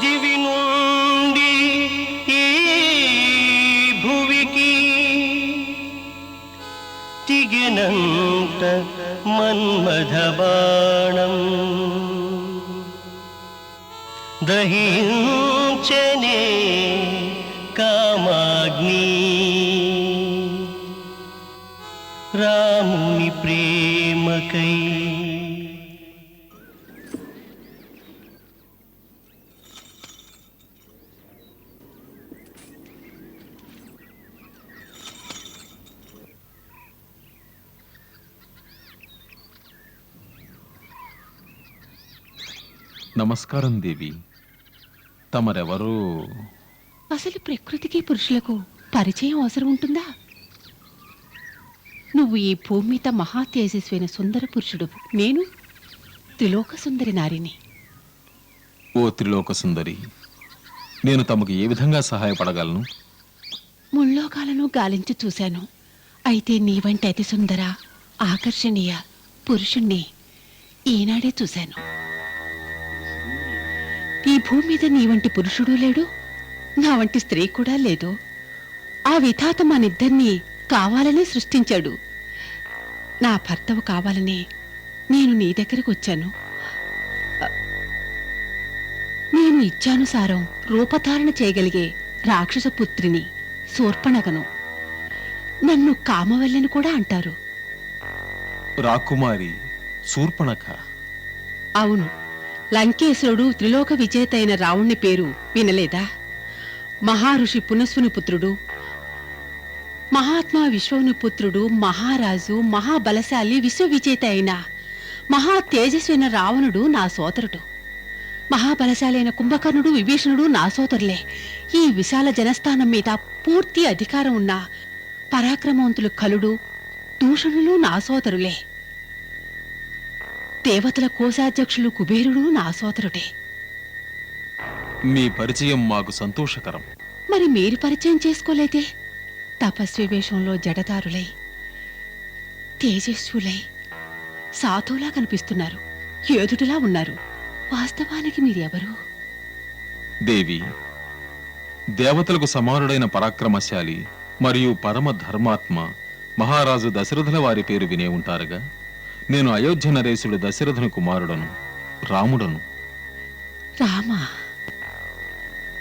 దివి నుండి ఈ భువికి తిగినంత మన్మధబాణం దహించనే కామాగ్ని రాముని ప్రేమకై నమస్కారం దేవి. తమరెవరూ? అసలు ప్రకృతికి పురుషులకు పరిచయం అవసరం ఉంటుందా? నువ్వు ఈ భూమి మీద మహా తేజస్వైన సుందర పురుషుడు. నేను త్రిలోక సుందరి నారిని ఓ త్రిలోక సుందరి నేను తమకు ఏ విధంగా సహాయపడగలను? ముల్లోకాలను గాలించి చూశాను. అయితే నీ వంటి అతి సుందర ఆకర్షణీయ పురుషుణ్ణి ఈనాడే చూశాను. ఈ భూమి మీద నీ వంటి పురుషుడు లేడు? నా వంటి స్త్రీ కూడా లేదు. ఆ విధాత మనిద్దరినీ కావాలని సృష్టించాడు. నా భర్తవు కావాలని నేను నీ దగ్గరకు వచ్చాను. నేను ఇచ్చానుసారం రూపధారణ చేయగలిగే రాక్షస పుత్రిని శూర్పణగను. నన్ను కామవల్లిని కూడా అంటారు. రాకుమారి శూర్పణఖ. అవును. లంకేశ్వరుడు త్రిలోక విజేత అయిన రావణ్ణి పేరు వినలేదా? మహారుషి పునస్సుని పుత్రుడు మహాత్మా విశ్వని పుత్రుడు మహారాజు మహాబలశాలి విశ్వవిజేత అయిన మహా తేజస్వైన రావణుడు నా సోదరుడు. మహాబలశాలి అయిన కుంభకర్ణుడు విభీషణుడు నా సోదరులే. ఈ విశాల జనస్థానం మీద పూర్తి అధికారం ఉన్న పరాక్రమవంతులు కలుడు దూషణులు నా సోదరులే. దేవతల కోశాధ్యక్షులు కుబేరుడు నా సోదరుడే. మీ పరిచయం మాకు సంతోషకరం. మరి మీరు పరిచయం చేసుకోలేదే? తపస్వి వేషంలో జడదారులై తేజస్వులై సాధువులా కనిపిస్తున్నారు యోధుడిలా ఉన్నారు. వాస్తవానికి మీరెవరు? దేవి దేవతలకు సమానుడైన పరాక్రమశాలి మరియు పరమ ధర్మాత్మ మహారాజు దశరథుల వారి పేరు వినే ఉంటారుగా? నేను అయోధ్య నరేశుడు దశరథుని కుమారుడను రాముడను. రామా?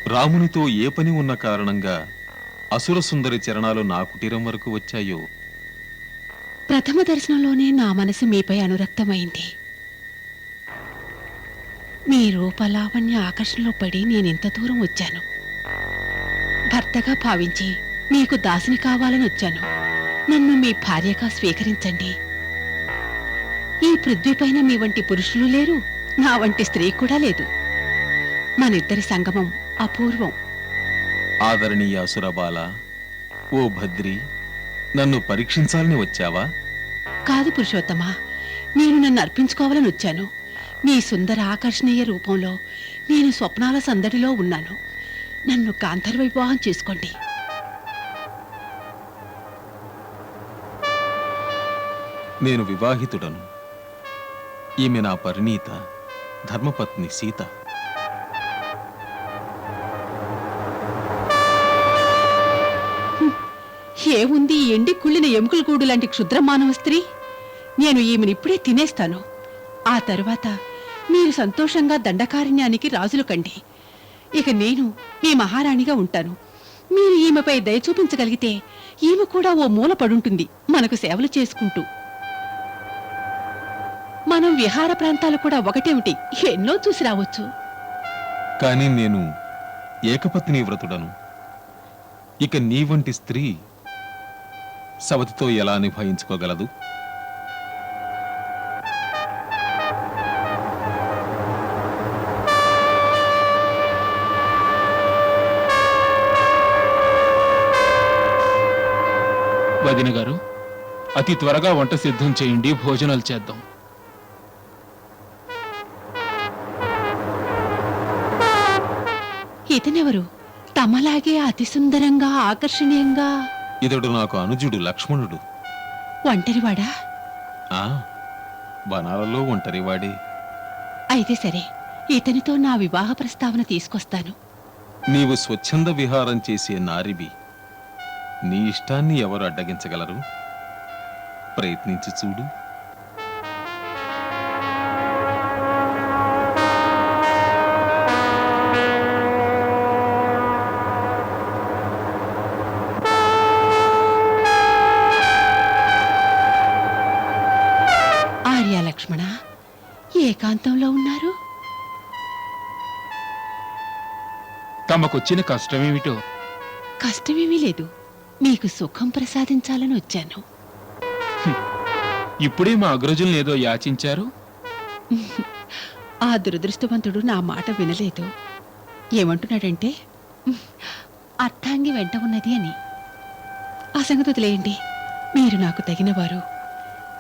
రామునితో ఏ పని ఉన్న కారణంగా అసుర సుందరి చరణాలు నా కుటీరం వరకు వచ్చాయో? ప్రథమ దర్శనంలోనే నా మనసు మీపై అనురక్తమైంది. మీ రూపలావణ్య ఆకర్షణలో పడి నేనింత దూరం వచ్చాను. భర్తగా భావించి మీకు దాసిని కావాలని వచ్చాను. నన్ను మీ భార్యగా స్వీకరించండి. ఈ పృథ్వీపైన మీ వంటి పురుషులు లేరు. నా వంటి స్త్రీ కూడా లేదు. మనిద్దరి సంగమం అపూర్వం. ఆదరణీయ అసురబాల ఓ భద్రి నన్ను పరీక్షించాలని వచ్చావా? కాదు పురుషోత్తమ మీరు నన్ను అర్పించుకోవాలని వచ్చాను. మీ సుందర ఆకర్షణీయ రూపంలో నేను స్వప్నాల సందడిలో ఉన్నాను. నన్ను కాంతర్ వివాహం చేసుకోండి. నేను వివాహితుడను. ఈమె నా పరిణీత ధర్మపత్ని సీత. ఏముంది ఈ ఎండి కుళ్ళిన ఎముకల గూడు లాంటి క్షుద్ర మానవ స్త్రీ? నేను ఈమెను ఇప్పుడే తినేస్తాను. ఆ తరువాత మీరు సంతోషంగా దండకారణ్యానికి రాజులు కండి. ఇక నేను మీ మహారాణిగా ఉంటాను. మీరు ఈమెపై దయ చూపించగలిగితే ఈమె కూడా ఓ మూల పడుంటుంది మనకు సేవలు చేసుకుంటూ. మనం విహార ప్రాంతాలు కూడా ఒకటేమిటి? ఎన్నో చూసి రావచ్చు. కానీ నేను ఏకపత్ని వ్రతుడను. ఇక నీ వంటి స్త్రీ సవతితో ఎలా నిభాయించుకోగలదు? వదిన గారు అతి త్వరగా వంట సిద్ధం చేయండి భోజనాలు చేద్దాం. ఇతనెవరు? తమలాగే అతి సుందరంగా ఆకర్షణీయంగా? ఇతడు నాకు అనుజుడు లక్ష్మణుడు. ఒంటరివాడా? ఆ వనాలలో ఒంటరివాడే. అయితే సరే ఇతనితో నా వివాహ ప్రస్తావన తీసుకొస్తాను. నీవు స్వచ్ఛంద విహారం చేసే నారివి నీ ఇష్టాన్ని ఎవరు అడ్డగించగలరు? ప్రయత్నించి చూడు. ఏకాంతంలో ఉన్నారు? తమకొచ్చిన కష్టమేమిటో? కష్టమేమీ లేదు. మీకు సుఖం ప్రసాదించాలని వచ్చాను. ఇప్పుడే మా అగ్రజుల్ని ఏదో యాచించారు? ఆ దురదృష్టవంతుడు నా మాట వినలేదు. ఏమంటున్నాడంటే అర్థాంగి వెంట ఉన్నది అని. ఆ సంగతి వదిలేయండి. మీరు నాకు తగినవారు.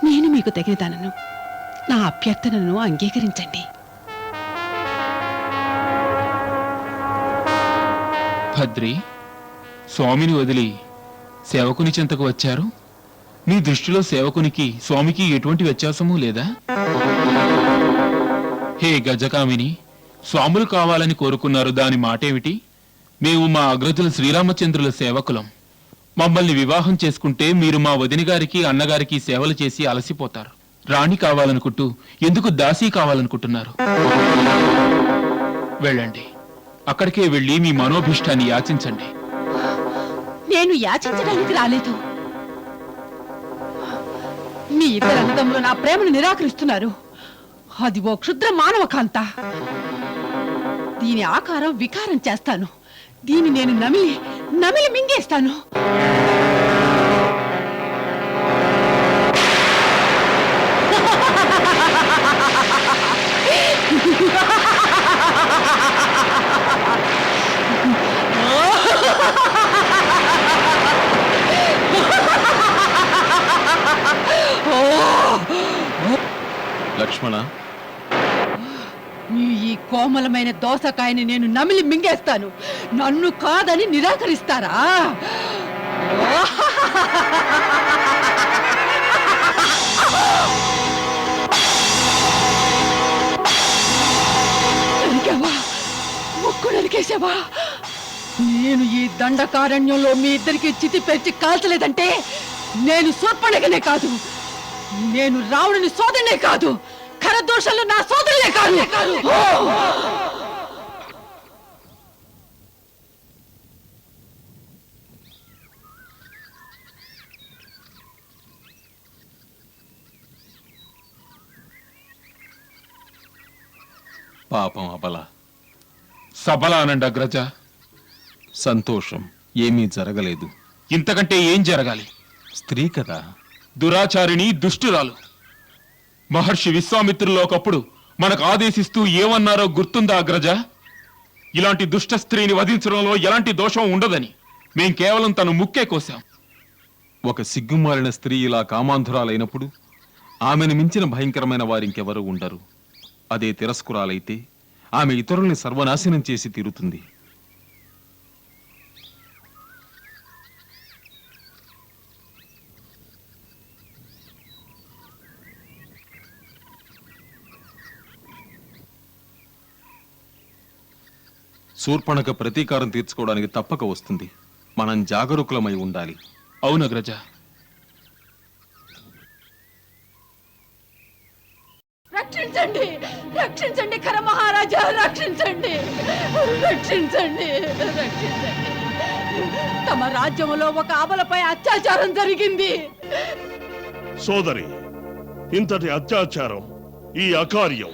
నేను మీకు తగినదానను. నా అభ్యర్థనను అంగీకరించండి. భద్రి స్వామిని వదిలి సేవకుని చెంతకు వచ్చారు? నీ దృష్టిలో సేవకునికి స్వామికి ఎటువంటి వ్యత్యాసమూ లేదా? హే గజకామిని స్వాములు కావాలని కోరుకున్నారు దాని మాటేమిటి? మేము మా అగ్రజుల శ్రీరామచంద్రుల సేవకులం. మమ్మల్ని వివాహం చేసుకుంటే మీరు మా వదిన గారికి అన్నగారికి సేవలు చేసి అలసిపోతారు. రాణి కావాలనుకుంటూ ఎందుకు దాసీ కావాలనుకుంటున్నారు? వెళ్ళండి. అక్కడికే వెళ్ళి మీ మనోభీష్టాన్ని యాచించండి. నేను యాచించడానికి రాలేదు. మీ ఇద్దరు నా ప్రేమను నిరాకరిస్తున్నారు. అది ఓ క్షుద్ర మానవ కాంత దీని ఆకారం వికారం చేస్తాను. దీన్ని నేను నమిలి నమిలి మింగేస్తాను. లక్ష్మణ. నీ ఈ కోమలమైన దోసకాయని నేను నమిలి మింగేస్తాను. నన్ను కాదని నిరాకరిస్తారా? నరికావా? నేను ఈ దండకారణ్యంలో మీ ఇద్దరికి చితి పెంచి కాల్చలేదంటే నేను సూర్పణగనే కాదు. నేను రావణుని సోదనే కాదు. ఖరదోషంలో నా సోదరులే కాదు! పాపం అబల సబలానండి అగ్రజ సంతోషం ఏమీ జరగలేదు. ఇంతకంటే ఏం జరగాలి? స్త్రీ కదా. దురాచారిణి దుష్టురాలు. మహర్షి విశ్వామిత్రులు ఒకప్పుడు మనకు ఆదేశిస్తూ ఏమన్నారో గుర్తుందా అగ్రజ? ఇలాంటి దుష్ట స్త్రీని వధించడంలో ఎలాంటి దోషం ఉండదని మేం కేవలం తను ముక్కే కోసాం. ఒక సిగ్గుమాలిన స్త్రీ ఇలా కామాంధురాలైనప్పుడు ఆమెను మించిన భయంకరమైన వారింకెవరూ ఉండరు. అదే తిరస్కురాలైతే ఆమె ఇతరుల్ని సర్వనాశనం చేసి తీరుతుంది. శూర్పణక ప్రతీకారం తీర్చుకోవడానికి తప్పక వస్తుంది. మనం జాగరూకులమై ఉండాలి. అవును అగ్రజ. రక్షించండి. రక్షించండి కర మహారాజా రక్షించండి. రక్షించండి. రక్షించండి. తమ రాజ్యములో ఒక ఆబలపై అత్యాచారం జరిగింది. సోదరి ఇంతటి అత్యాచారం ఈ అకార్యం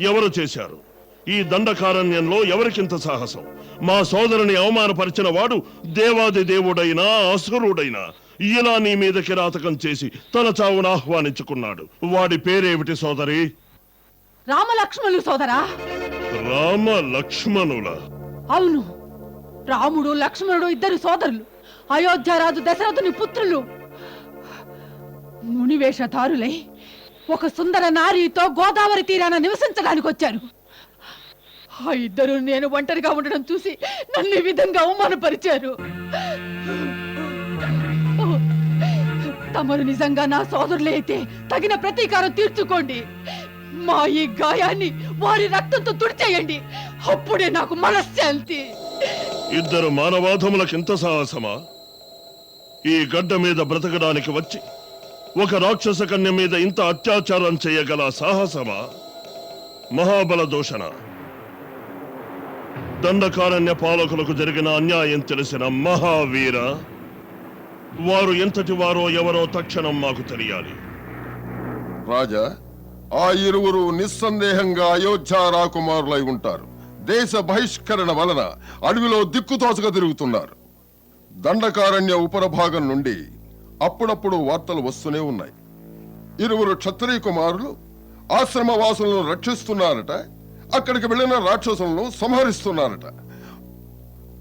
ఎవరు చేశారు? ఈ దండకారణ్యంలో ఎవరికింత సాహసం? మా సోదరుని అవమానపరిచిన వాడు దేవాది దేవుడైనా అసురుడైనా. ఇలా నీ మీద కిరాతకం చేసి తన చావును ఆహ్వానించుకున్నాడు. వాడి పేరేమిటి సోదరి? రామలక్ష్మణులు సోదరా. రామ లక్ష్మణుల అవును. రాముడు లక్ష్మణుడు ఇద్దరు సోదరులు. అయోధ్యరాజు దశరథుని పుత్రులు. మునివేషధారులై ఒక సుందర నారీతో గోదావరి తీరాన నివసించడానికి వచ్చారు. ఆ ఇద్దరు నేను ఒంటరిగా ఉండడం చూసి నన్ను ఈ విధంగా అవమానపరిచారు. తమరు నిజంగా నా సోదరులే అయితే తగిన ప్రతీకారం తీర్చుకోండి. మా ఈ గాయాన్ని వారి రక్తంతో తుడిచేయండి. అప్పుడే నాకు మనశ్శాంతి. ఇద్దరు మానవాధములకు ఇంత సాహసమా? ఈ గడ్డ మీద బ్రతకడానికి వచ్చి ఒక రాక్షస కన్య మీద ఇంత అత్యాచారం చేయగల సాహసమా? మహాబల దూషణ. దండకారణ్య పాలకులకు జరిగిన అన్యాయం తెలిసిన మహావీర వారు ఎంతటి వారో ఎవరో తక్షణం మాకు తెలియాలి. రాజా ఆ ఇరువురు నిస్సందేహంగా అయోధ్య రాకుమారులై ఉంటారు. దేశ బహిష్కరణ వలన అడవిలో దిక్కుతోచగా తిరుగుతున్నారు. దండకారణ్య ఉపరభాగం నుండి అప్పుడప్పుడు వార్తలు వస్తూనే ఉన్నాయి. ఇరువురు క్షత్రియ కుమారులు ఆశ్రమవాసులను రక్షిస్తున్నారట అక్కడికి వెళ్ళిన రాక్షసులను సంహరిస్తున్నారట.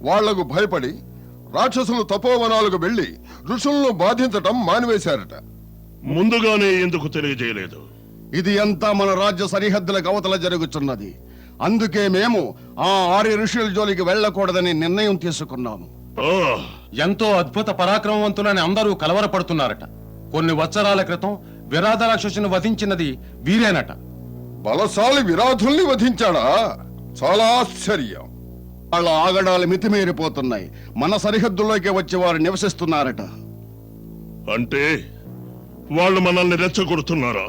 వాళ్ళకు భయపడి రాక్షసులు తపోవనాలకు వెళ్ళి ఋషులను బాధించటం మానివేశారట. ముందుగానే ఎందుకు తెలియజేయలేదు? ఇది అంతా మన రాజ్య సరిహద్దులకు అవతల జరుగుతున్నది అందుకే మేము ఆ ఆర్య ఋషుల జోలికి వెళ్ళకూడదని నిర్ణయం తీసుకున్నాము. ఎంతో అద్భుత పరాక్రమవంతులని అందరూ కలవరపడుతున్నారట. కొన్ని వత్సరాల క్రితం విరాధ రాక్షసుని వధించినది వీరేనట. బలశాలి విరాధుల్ని వధించాడా? చాలా ఆశ్చర్యం. వాళ్ళ ఆగడాలు మితిమీరిపోతున్నాయి. మన సరిహద్దుల్లోకి వచ్చి వారు నివసిస్తున్నారట. అంటే వాళ్ళు మనల్ని రెచ్చగొడుతున్నారా?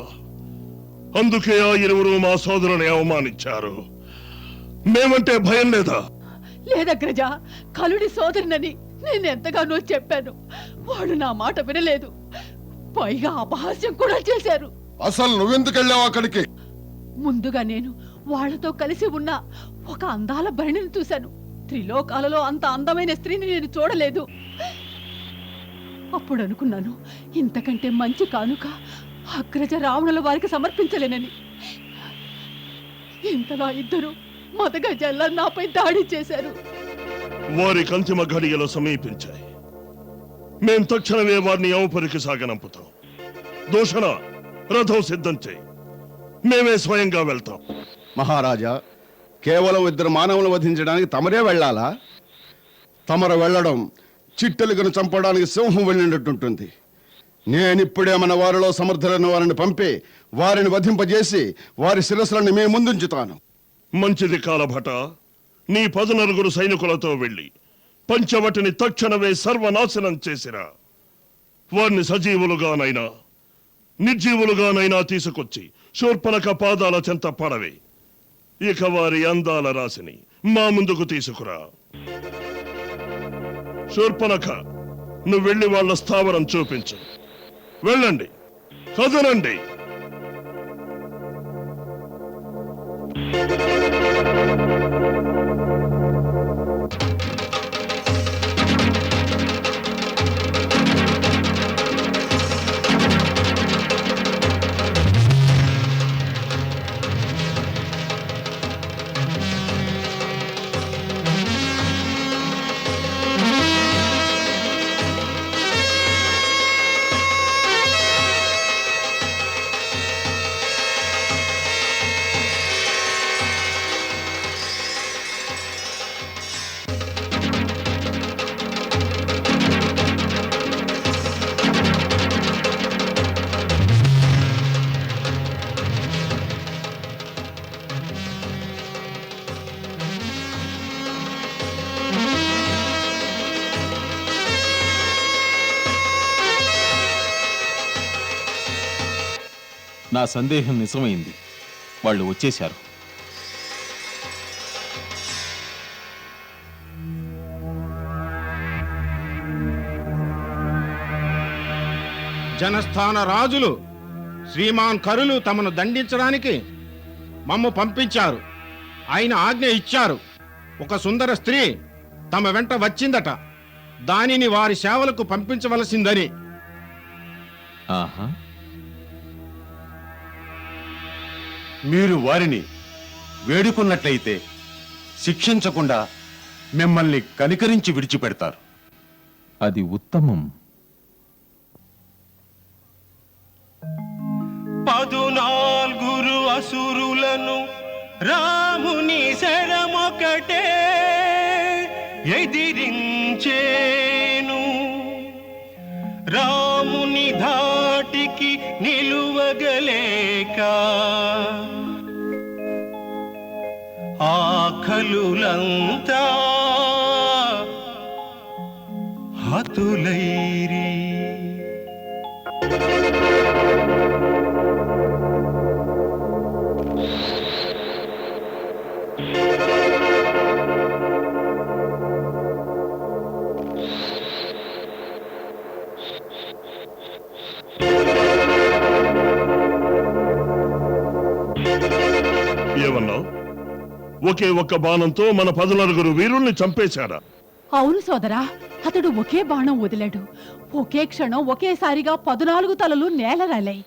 అందుకే ఆ ఇరువురు మా సోదరుని అవమానించారు. మేమంటే భయం లేదా? లేదగ్రజ కలుడి సోదరునని నేను ఎంతగానో చెప్పాను. వాడు నా మాట వినలేదు. పైగా అపహాస్యం కూడా చేశారు. అసలు నువ్వెందుకెళ్ళావు అక్కడికి? ముందుగా నేను వాళ్ళతో కలిసి ఉన్న ఒక అందాల భరణిని చూశాను. త్రిలోకాలలో అంత అందమైన స్త్రీని నేను చూడలేదు. అప్పుడు అనుకున్నాను ఇంతకంటే మంచి కానుక అగ్రజ రావణుల వారికి సమర్పించలేనని. ఇంతలా ఇద్దరు మొదగ జల్ల నాపై దాడి చేశారు. వారి కంతిమ ఘడియలో సమీపించాయి. మేం తక్షణమే వారిని అవపరికి సాగనంపుతాం. దూషణ రథం సిద్ధం చేయి. మేమే స్వయంగా వెళ్తాం. మహారాజా కేవలం ఇద్దరు మానవులు వధించడానికి తమరే వెళ్ళాలా? తమరు వెళ్ళడం చిట్టెలుగును చంపడానికి సింహం వెళ్ళినట్టుంటుంది నేనిప్పుడే మన వారిలో సమర్థులైన వారిని పంపి వారిని వధింపజేసి వారి శిరస్సులను మీ ముందుంచుతాను. మంచిది కాలభట. నీ పదునరుగురు సైనికులతో వెళ్ళి పంచవటిని తక్షణమే సర్వనాశనం చేసిరా. వారిని సజీవులుగానైనా నిర్జీవులుగానైనా తీసుకొచ్చి శూర్పణక పాదాల చెంత పడవి. ఇక వారి అందాల రాశిని మా ముందుకు తీసుకురా. శూర్పణక నువ్వు వెళ్ళి వాళ్ళ స్థావరం చూపించు. వెళ్ళండి. కదనండి నా సందేహం నిజమైంది. వాళ్ళు వచ్చేశారు. జనస్థాన రాజులు శ్రీమాన్ కరులు తమను దండించడానికి మమ్ము పంపించారు. ఆయన ఆజ్ఞ ఇచ్చారు. ఒక సుందర స్త్రీ తమ వెంట వచ్చిందట. దానిని వారి సేవలకు పంపించవలసిందని. ఆహా. మీరు వారిని వేడుకున్నట్లయితే శిక్షించకుండా మిమ్మల్ని కనికరించి విడిచిపెడతారు. అది ఉత్తమం. పదునాల్గురు అసురులను రాముని శరమొకటే ఎదిరించేను ఆఖలులంతా హతులైరి. ఏమన్నావు? ఒకే ఒక్క బాణంతో మన పదునలుగురు వీరుల్ని చంపేశారా. అవును సోదరా అతడు ఒకే బాణం వదిలాడు. ఒకే క్షణం ఒకేసారిగా పదునాలుగు తలలు నేలరాలాయి.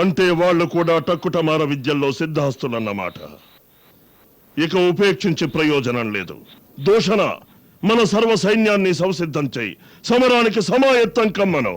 అంటే వాళ్ళు కూడా టక్కుటమార విద్యల్లో సిద్ధహస్తులన్నమాట. ఇక ఉపేక్షించి ప్రయోజనం లేదు. దూషణ మన సర్వ సైన్యాన్ని సంసిద్ధం చేయి. సమరానికి సమాయత్తం కమ్మను.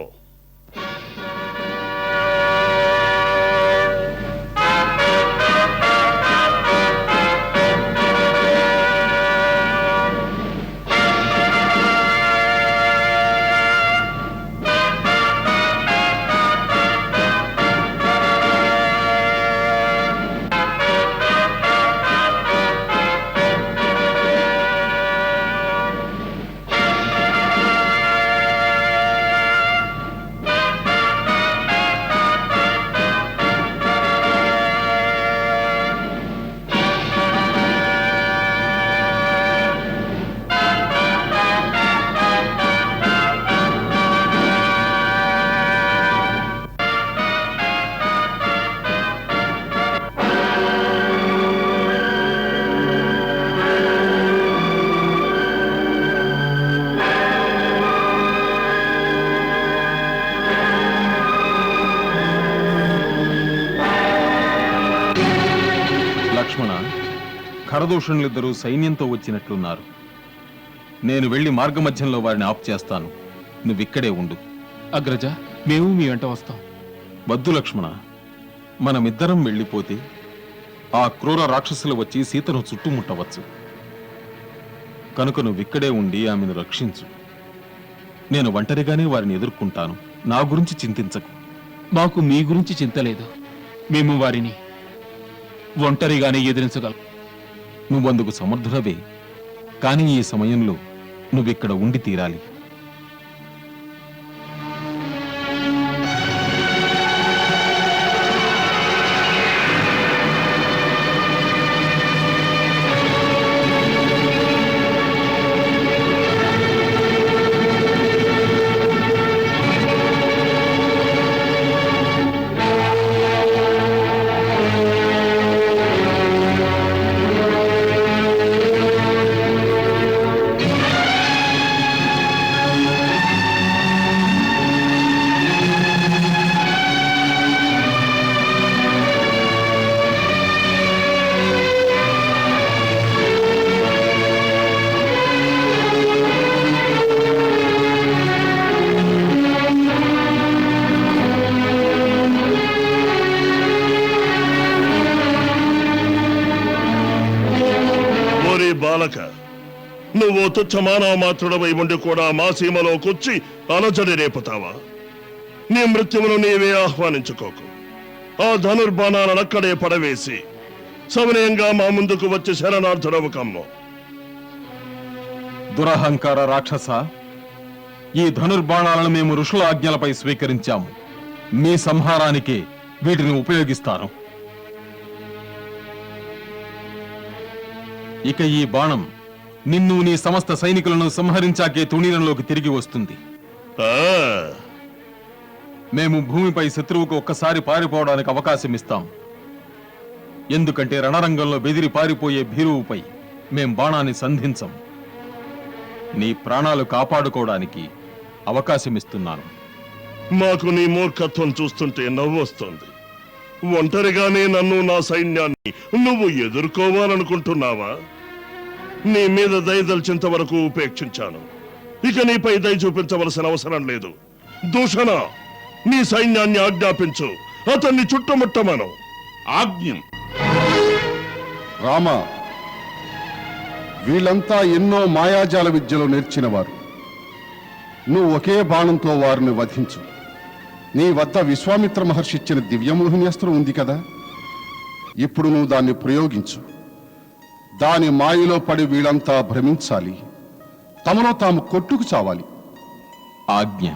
ఖరదూషణులిద్దరూ సైన్యంతో వచ్చినట్లున్నారు. నేను వెళ్ళి మార్గమధ్యంలో వారిని ఆప్ చేస్తాను. నువ్విక్కడే ఉండు. అగ్రజ మేము మీ వెంట వస్తాం. వద్దు లక్ష్మణ. మనమిద్దరం వెళ్ళిపోతే ఆ క్రూర రాక్షసులు వచ్చి సీతను చుట్టుముట్టవచ్చు. కనుక నువ్విక్కడే ఉండి ఆమెను రక్షించు. నేను ఒంటరిగానే వారిని ఎదుర్కొంటాను. నా గురించి చింతించకు. మాకు మీ గురించి చింత లేదు. మేము వారిని ఒంటరిగానే ఎదిరించగలం. నువ్వందుకు సమర్థుడవే. కానీ ఈ సమయంలో నువ్విక్కడ ఉండి తీరాలి. నువ్వు మానవ ఉండి కూడా మా సీమలోకొచ్చి అలజడి రేపుతావా? నీ మృత్యువును నీవే ఆహ్వానించుకోకు. ఆ ధనుర్బాణాలను అక్కడే పడవేసి సమనీయంగా మా ముందుకు వచ్చి శరణార్థుడవు కమ్ము. దురహంకార రాక్షస ఈ ధనుర్బాణాలను మేము ఋషుల ఆజ్ఞలపై స్వీకరించాము. మీ సంహారానికి వీటిని ఉపయోగిస్తాను. ఇక ఈ బాణం నిన్ను నీ సమస్త సైనికులను సంహరించాకే తుణీరంలోకి తిరిగి వస్తుంది. ఆ, మేము భూమిపై శత్రువుకు ఒక్కసారి పారిపోవడానికి అవకాశం ఇస్తాం. ఎందుకంటే రణరంగంలో బెదిరి పారిపోయే భీరువుపై మేం బాణాన్ని సంధించం. నీ ప్రాణాలు కాపాడుకోవడానికి అవకాశం ఇస్తున్నాను. మాకు నీ మూర్ఖత్వం చూస్తుంటే నవ్వొస్తుంది. ఒంటరిగానే నన్ను నా సైన్యాన్ని నువ్వు ఎదుర్కోవాలనుకుంటున్నావా? నీ మీద దయదల్చేంత వరకు ఉపేక్షించాను. ఇక నీపై దయ చూపించవలసిన అవసరం లేదు. దూషణ నీ సైన్యాన్ని ఆజ్ఞాపించు. అతన్ని చుట్టుముట్టమను. ఆజ్ఞం. రామ వీళ్ళంతా ఎన్నో మాయాజాల విద్యలు నేర్చినవారు. నువ్వు ఒకే బాణంతో వారిని వధించు. నీ వద్ద విశ్వామిత్ర మహర్షి ఇచ్చిన దివ్యమోహిని అస్త్రం ఉంది కదా? ఇప్పుడు నువ్వు దాన్ని ప్రయోగించు. దాని మాయలో పడి వీళ్ళంతా భ్రమించాలి. తమలో తాము కొట్టుకు చావాలి. ఆజ్ఞ.